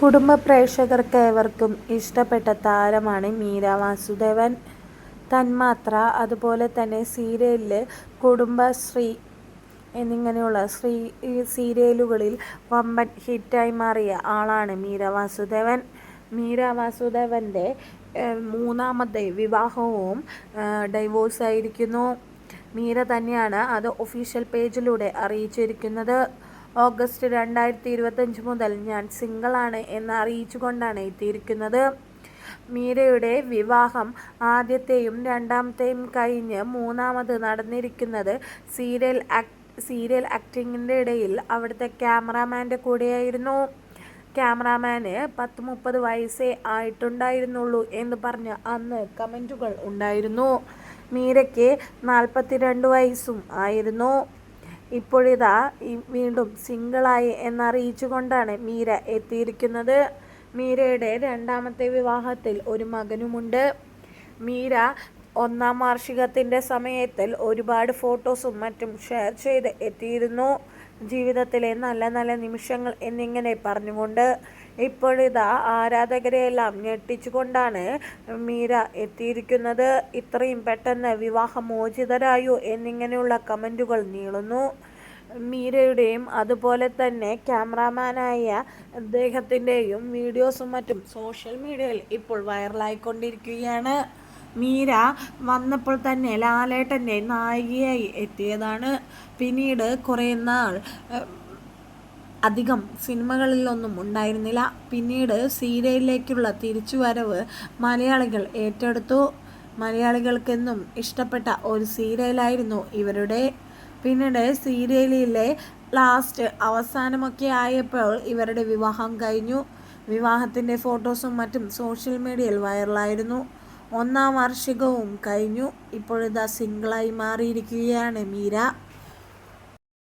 കുടുംബ പ്രേക്ഷകർക്ക് ഏവർക്കും ഇഷ്ടപ്പെട്ട താരമാണ് മീര വാസുദേവൻ. തന്മാത്ര അതുപോലെ തന്നെ സീരിയലിൽ കുടുംബശ്രീ എന്നിങ്ങനെയുള്ള ശ്രീ സീരിയലുകളിൽ വമ്പൻ ഹിറ്റായി മാറിയ ആളാണ് മീര വാസുദേവൻ. മീര വാസുദേവന്റെ മൂന്നാമത്തെ വിവാഹവും ഡൈവോഴ്സ് ആയിരിക്കുന്നു. മീര തന്നെയാണ് അത് ഒഫീഷ്യൽ പേജിലൂടെ അറിയിച്ചിരിക്കുന്നത്. ഓഗസ്റ്റ് രണ്ടായിരത്തി ഇരുപത്തഞ്ച് മുതൽ ഞാൻ സിംഗിളാണ് എന്ന് അറിയിച്ചുകൊണ്ടാണ് എത്തിയിരിക്കുന്നത്. മീരയുടെ വിവാഹം ആദ്യത്തെയും രണ്ടാമത്തെയും കഴിഞ്ഞ് മൂന്നാമത് നടന്നിരിക്കുന്നത് സീരിയൽ ആക്ട് സീരിയൽ ആക്ടിങ്ങിന്റെ ഇടയിൽ അവിടുത്തെ ക്യാമറാമാന്റെ കൂടെയായിരുന്നു. ക്യാമറാമാന് പത്ത് മുപ്പത് വയസ്സേ ആയിട്ടുണ്ടായിരുന്നുള്ളൂ എന്ന് പറഞ്ഞ് അന്ന് കമന്റുകൾ ഉണ്ടായിരുന്നു. മീരയ്ക്ക് നാൽപ്പത്തിരണ്ട് വയസ്സും ആയിരുന്നു. ഇപ്പോഴിതാ വീണ്ടും സിംഗിളായി എന്നറിയിച്ചുകൊണ്ടാണ് മീര എത്തിയിരിക്കുന്നത്. മീരയുടെ രണ്ടാമത്തെ വിവാഹത്തിൽ ഒരു മകനുമുണ്ട്. മീര ഒന്നാം വാർഷികത്തിന്റെ സമയത്തിൽ ഒരുപാട് ഫോട്ടോസും മറ്റും ഷെയർ ചെയ്ത് എത്തിയിരുന്നു. ജീവിതത്തിലെ നല്ല നല്ല നിമിഷങ്ങൾ എന്നിങ്ങനെ പറഞ്ഞുകൊണ്ട് ഇപ്പോഴിതാ ആരാധകരെയെല്ലാം ഞെട്ടിച്ചുകൊണ്ടാണ് മീര എത്തിയിരിക്കുന്നത്. ഇത്രയും പെട്ടെന്ന് വിവാഹമോചിതരായോ എന്നിങ്ങനെയുള്ള കമന്റുകൾ നീളുന്നു. മീരയുടെയും അതുപോലെ തന്നെ ക്യാമറാമാനായ അദ്ദേഹത്തിന്റെയും വീഡിയോസും മറ്റും സോഷ്യൽ മീഡിയയിൽ ഇപ്പോൾ വൈറലായിക്കൊണ്ടിരിക്കുകയാണ്. മീര വന്നപ്പോൾ തന്നെ ലാലേട്ടന്റെ നായികയായി എത്തിയതാണ്. പിന്നീട് കുറേ നാൾ അധികം സിനിമകളിലൊന്നും ഉണ്ടായിരുന്നില്ല. പിന്നീട് സീരിയലിലേക്കുള്ള തിരിച്ചുവരവ് മലയാളികൾ ഏറ്റെടുത്തു. മലയാളികൾക്കെന്നും ഇഷ്ടപ്പെട്ട ഒരു സീരിയലായിരുന്നു ഇവരുടെ. പിന്നീട് സീരിയലിലെ ലാസ്റ്റ് അവസാനമൊക്കെ ആയപ്പോൾ ഇവരുടെ വിവാഹം കഴിഞ്ഞു. വിവാഹത്തിന്റെ ഫോട്ടോസും മറ്റും സോഷ്യൽ മീഡിയയിൽ വൈറലായിരുന്നു. ഒന്നാം വാർഷികവും കഴിഞ്ഞു. ഇപ്പോഴിതാ സിംഗിളായി മാറിയിരിക്കുകയാണ് മീര.